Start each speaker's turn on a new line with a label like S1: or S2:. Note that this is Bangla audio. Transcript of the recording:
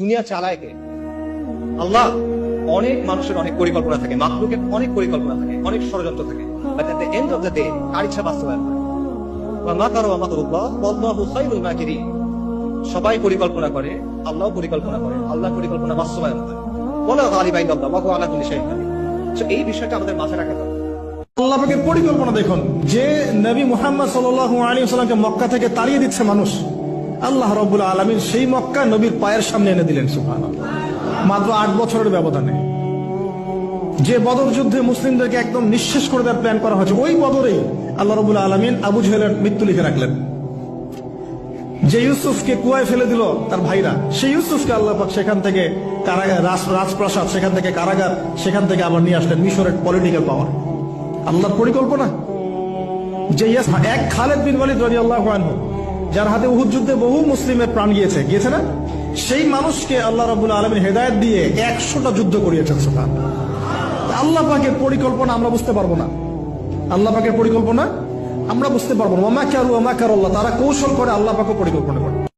S1: দুনিয়া চালায় কে? আল্লাহ অনেক মানুষের অনেক পরিকল্পনা থাকে মাকলুকের অনেক পরিকল্পনা থাকে, অনেক ষড়যন্ত্র থাকে but end of the day কার ইচ্ছা বাস্তবায়ন হয়। ওয়াল্লাহু খায়রুল মাকিরিন। সবাই পরিকল্পনা করে আল্লাহ পরিকল্পনা করে আল্লাহ পরিকল্পনা বাস্তবায়ন হয় বলা আলা কুল্লি শাইইন কাদির। এই বিষয়টা আমাদের মাথায় রাখা
S2: আল্লাহ পরিকল্পনা দেখুন, যে নবী মুহাম্মদ সাল্লাল্লাহু আলাইহি সাল্লামকে মক্কা থেকে তাড়িয়ে দিচ্ছে মানুষ। আল্লাহ রব্বুল আলামিন সেই মক্কা নবীর পায়ের সামনে এনে দিলেন, সুবহানাল্লাহ। মাত্র আট বছরের ব্যবধানে। যে বদর যুদ্ধে মুসলিমদেরকে একদম নিঃশেষ করে দেওয়ার প্ল্যান করা হয়েছে, ওই বদরেই আল্লাহ রবুল আলমিন আবু জহেলের মৃত্যু লিখে রাখলেন। যে ইউসুফকে কুয়ায় ফেলে দিল তার ভাইরা, সেই ইউসুফকে আল্লাহ সেখান থেকে কারাগার রাজপ্রাসাদ, সেখান থেকে কারাগার, সেখান থেকে আবার নিয়ে আসলেন মিশরের পলিটিক্যাল পাওয়ার আল্লাহর পরিকল্পনা? যে এক খালেদ বিন ওয়ালিদ রাদিয়াল্লাহু আনহু যার হাতে উহুদ যুদ্ধে বহু মুসলিমের প্রাণ গিয়েছে। গিয়েছে না? সেই মানুষকে আল্লাহ রবুল্লা আলামিন হেদায়ত দিয়ে একশোটা যুদ্ধ করিয়েছেন, সুবহানাল্লাহ। আল্লাহ পাকের পরিকল্পনা আমরা বুঝতে পারব না। আল্লাহ পাকের পরিকল্পনা আমরা বুঝতে পারব না। মামা ওমাকার ওমাকার আল্লাহ তারা কৌশল করে আল্লাহ পাকে পরিকল্পনা করে।